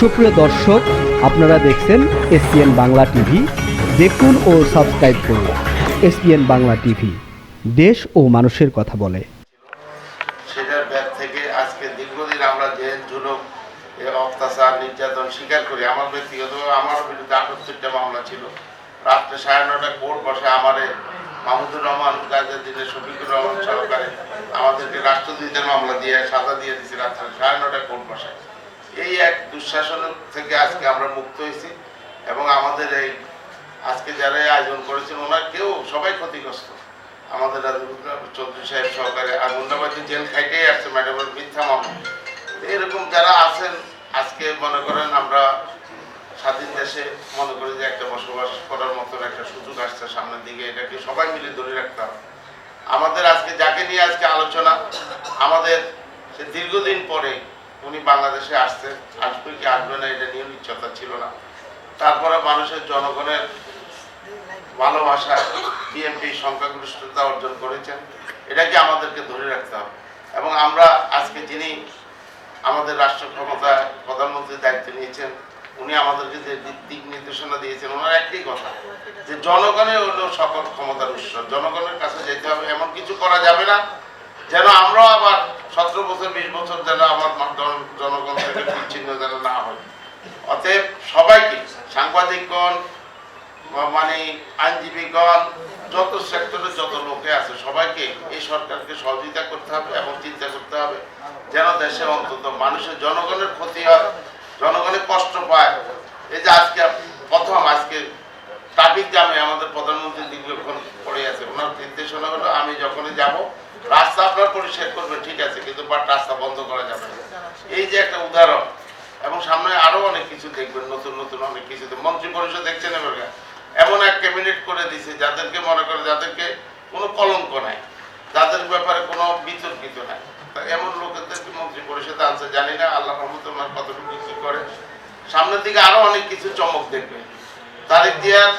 সুপ্রিয় দর্শক, আপনারা দেখছেন এসপিএন বাংলা টিভি। দেখুন ও সাবস্ক্রাইব করুন এসপিএন বাংলা টিভি। দেশ ও মানুষের কথা বলে। সেটার ব্যাগ থেকে আজকে দীর্ঘদিন আমরা যে জুলুম অত্যাচার, নির্যাতন স্বীকার করি। আমার ব্যক্তিগত, আমার বিরুদ্ধে আটত্তরটা মামলা ছিল। রাত্রে সাড়ে নটা কোর্ট বসে আমারে মাহমুদুর রহমান, গাজের দিনে শফিকুর রহমান সহকারে আমাদেরকে রাষ্ট্রদূতের মামলা দিয়ে সাজা দিয়ে দিয়েছে রাত্রে সাড়ে নটা কোর্ট এই এক দুঃশাসন থেকে আজকে আমরা মুক্ত হয়েছি এবং আমাদের এই আজকে যারা আয়োজন করেছেন, ওনার কেউ সবাই ক্ষতিগ্রস্ত। আমাদের চৌধুরী সাহেব সহকারে আর মুন্নাবাদী জেল খাইতেই আসছে ম্যাডামের মিথ্যা মামলা। এরকম যারা আছেন, আজকে মনে করেন আমরা স্বাধীন দেশে মনে করি যে একটা বসবাস করার মতন একটা সুযোগ আসছে সামনের দিকে, এটাকে সবাই মিলে ধরে রাখতে হবে। আমাদের আজকে যাকে নিয়ে আজকে আলোচনা, আমাদের সে দীর্ঘদিন পরে উনি বাংলাদেশে আসছেন আসবে কি আসবে না এটা নিয়ে নিশ্চয়তা ছিল না। তারপরে মানুষের জনগণের ভালোবাসা বিএনপি সংখ্যাগরিষ্ঠতা অর্জন করেছেন এটাকে আমাদেরকে ধরে রাখতে হবে? এবং আমরা আজকে যিনি আমাদের রাষ্ট্র ক্ষমতায় প্রধানমন্ত্রীর দায়িত্ব নিয়েছেন, উনি আমাদেরকে যে দিক- নির্দেশনা দিয়েছেন, ওনার একটি কথা, যে জনগণের হলো সকল ক্ষমতার উৎস, জনগণের কাছে যেতে হবে, এমন কিছু করা যাবে না, যেন আমরাও আবার সতেরো বছর, বিশ বছর যেন আমার জনগণ থেকে বিচ্ছিন্ন যেন না হয়। অতএব সবাইকে, সাংবাদিকগণ মানে আইনজীবীগণ, যত সেক্টরে যত লোকে আছে, সবাইকে এই সরকারকে সহযোগিতা করতে হবে এবং চিন্তা করতে হবে যেন দেশে অন্তত মানুষের জনগণের ক্ষতি হয়, জনগণের কষ্ট পায়। এই যে আজকে প্রথম, আজকে ট্রাফিক জ্যামে আমাদের প্রধানমন্ত্রী দীর্ঘক্ষণ পড়ে আছে। ওনার নির্দেশনা হলো, আমি যখনই যাব রাস্তা আপনার পরিষ্কার করবেন, ঠিক আছে, কিন্তু রাস্তা বন্ধ করা যাবে না। এই যে একটা উদাহরণ, এবং সামনে আরও অনেক কিছু দেখবেন, নতুন নতুন অনেক কিছু মন্ত্রী পরিষদ দেখছেন এমন এক ক্যাবিনেট করে দিছে, যাদেরকে মনে করে যাদেরকে কোনো কলঙ্ক নাই, যাদের ব্যাপারে কোনো বিতর্কিত নাই। এমন লোকেদেরকে মন্ত্রী পরিষদে আনছে, জানি না আল্লাহ রহমত কতটুকু কি করে। সামনের দিকে আরও অনেক কিছু চমক দেখবে। তারিখ দিয়ার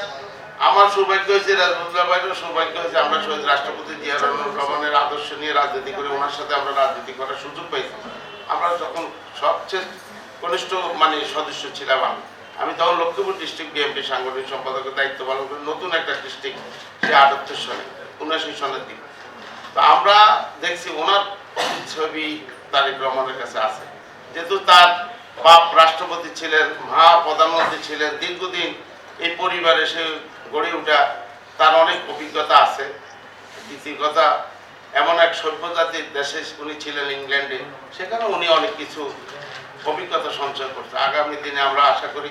আমার সৌভাগ্য হয়েছে রাজমুল্লাহ ভাইয়েরও সৌভাগ্য হয়েছে। আমরা শহীদ রাষ্ট্রপতি জিয়া রহমানের আদর্শ নিয়ে রাজনীতি করে ওনার সাথে আমরা রাজনীতি করার সুযোগ পাইছি। আমরা যখন সবচেয়ে কনিষ্ঠ মানে সদস্য ছিলাম আমি আমি তখন লক্ষ্মীপুর ডিস্ট্রিক্ট বিএনপি সাংগঠনিক সম্পাদকের দায়িত্ব পালন করি নতুন একটা ডিস্ট্রিক্ট, সে আটাত্তর সনে, উনআশি সনের দিকে। তো আমরা দেখছি ওনার ছবি তারেক রহমানের কাছে আছে। যেহেতু তার বাপ রাষ্ট্রপতি ছিলেন মা প্রধানমন্ত্রী ছিলেন, দীর্ঘদিন এই পরিবারে সে গড়ে ওঠা তার অনেক অভিজ্ঞতা আছে। দ্বিতীয় কথা, এমন এক সভ্য জাতির দেশে উনি ছিলেন ইংল্যান্ডে, সেখানে উনি অনেক কিছু অভিজ্ঞতা সঞ্চয় করছে। আগামী দিনে আমরা আশা করি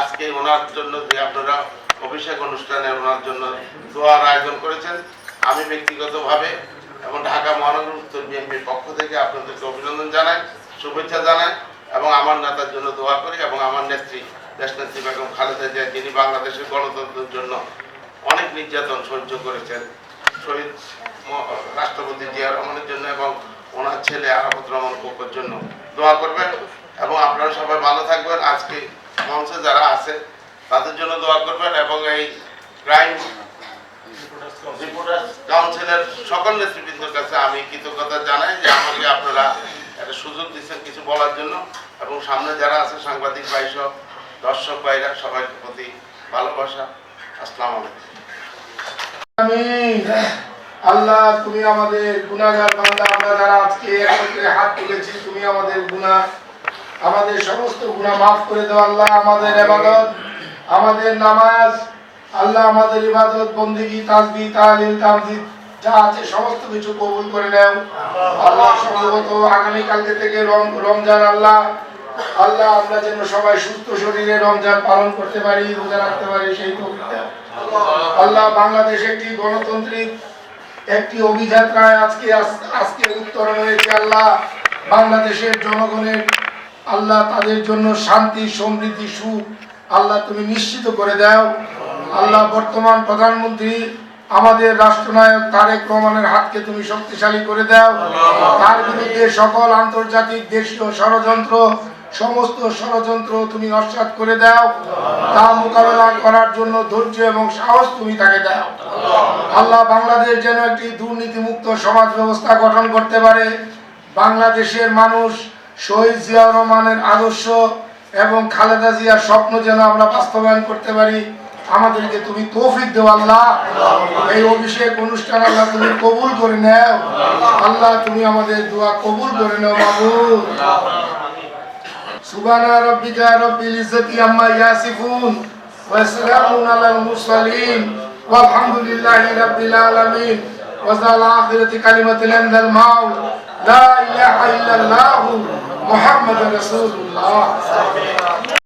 আজকে ওনার জন্য যে আপনারা অভিষেক অনুষ্ঠানে ওনার জন্য দোয়ার আয়োজন করেছেন, আমি ব্যক্তিগতভাবে এবং ঢাকা মহানগর উত্তর বিএনপির পক্ষ থেকে আপনাদেরকে অভিনন্দন জানাই, শুভেচ্ছা জানাই। এবং আমার নেতার জন্য দোয়া করি এবং আমার নেত্রী দেশনেত্রী বেগম খালেদা জিয়া, যিনি বাংলাদেশের গণতন্ত্রের জন্য অনেক নির্যাতন সহ্য করেছেন। শহীদ রাষ্ট্রপতি জিয়া রহমানের জন্য এবং ওনার ছেলে আরাফত রহমান কোকোর জন্য দোয়া করবেন এবং আপনারা সবাই ভালো থাকবেন। আজকে মঞ্চে যারা আছে, তাদের জন্য দোয়া করবেন এবং এই ক্রাইম রিপোর্টার্স কাউন্সিলের সকল নেতৃবৃন্দের কাছে আমি কৃতজ্ঞতা জানাই যে আমাকে আপনারা একটা সুযোগ দিচ্ছেন কিছু বলার জন্য। এবং সামনে যারা আছে, সাংবাদিক ভাই সব, দর্শক ভাইরা, সবাইকে প্রতি ভালোবাসা। আসসালামু আলাইকুম। আল্লাহ, তুমি আমাদের গুনাহগার বান্দা। আমরা যারা আজকে একত্রে হাত তুলেছি, তুমি আমাদের গুনাহ, আমাদের সমস্ত গুনাহ মাফ করে দাও আল্লাহ, আমাদের ইবাদত, আমাদের নামাজ, আল্লাহ আমাদের ইবাদত, বন্দেগী তাসবিহ তাহলিল তামজিদ যা আছে, সমস্ত কিছু কবুল করে নাও। আল্লাহ সম্ভবত আগামী কালকে থেকে রম- রমজান আল্লাহ আল্লাহ আমরা যেন সবাই সুস্থ শরীরে রমজান পালন করতে পারি, রোজা রাখতে পারি, সেই কবিতা আল্লাহ বাংলাদেশ একটি গণতান্ত্রিক, একটি অভিযাত্রায় আজকে আজ- আজকে উত্তরণ হয়েছে আল্লাহ। বাংলাদেশের জনগণের আল্লাহ তাদের জন্য শান্তি, সমৃদ্ধি, সুখ আল্লাহ তুমি নিশ্চিত করে দাও। আল্লাহ বর্তমান প্রধানমন্ত্রী আমাদের রাষ্ট্রনায়ক তারেক রহমানের হাতকে তুমি শক্তিশালী করে দাও। তার বিরুদ্ধে সকল আন্তর্জাতিক দেশীয় ষড়যন্ত্র সমস্ত ষড়যন্ত্র তুমি নস্বাত করে দাও। তা মোকাবেলা করার জন্য ধৈর্য এবং সাহস তুমি তাকে দাও। আল্লাহ বাংলাদেশ যেন একটি দুর্নীতিমুক্ত সমাজ ব্যবস্থা গঠন করতে পারে। বাংলাদেশের মানুষ শহীদ জিয়াউর রহমানের আদর্শ এবং খালেদা জিয়ার স্বপ্ন যেন আমরা বাস্তবায়ন করতে পারি। আমাদেরকে তুমি তৌফিক দেও আল্লাহ। এই অভিষেক অনুষ্ঠান আল্লাহ তুমি কবুল করে নাও। আল্লাহ তুমি আমাদের দোয়া কবুল করে নাও, বাবু। সুবহানা রাব্বিকা রাব্বিল ইজ্জাতি আম্মা ইয়াসিফুন ওয়া সালামুন আলাল মুরসালিন। ওয়ালহামদুলিল্লাহি রাব্বিল আলামিন। ওয়া জাল আখিরাতি কালিমাতুন ইনদাল মাউল লা ইলাহা ইল্লাল্লাহু মুহাম্মাদুর রাসূলুল্লাহ।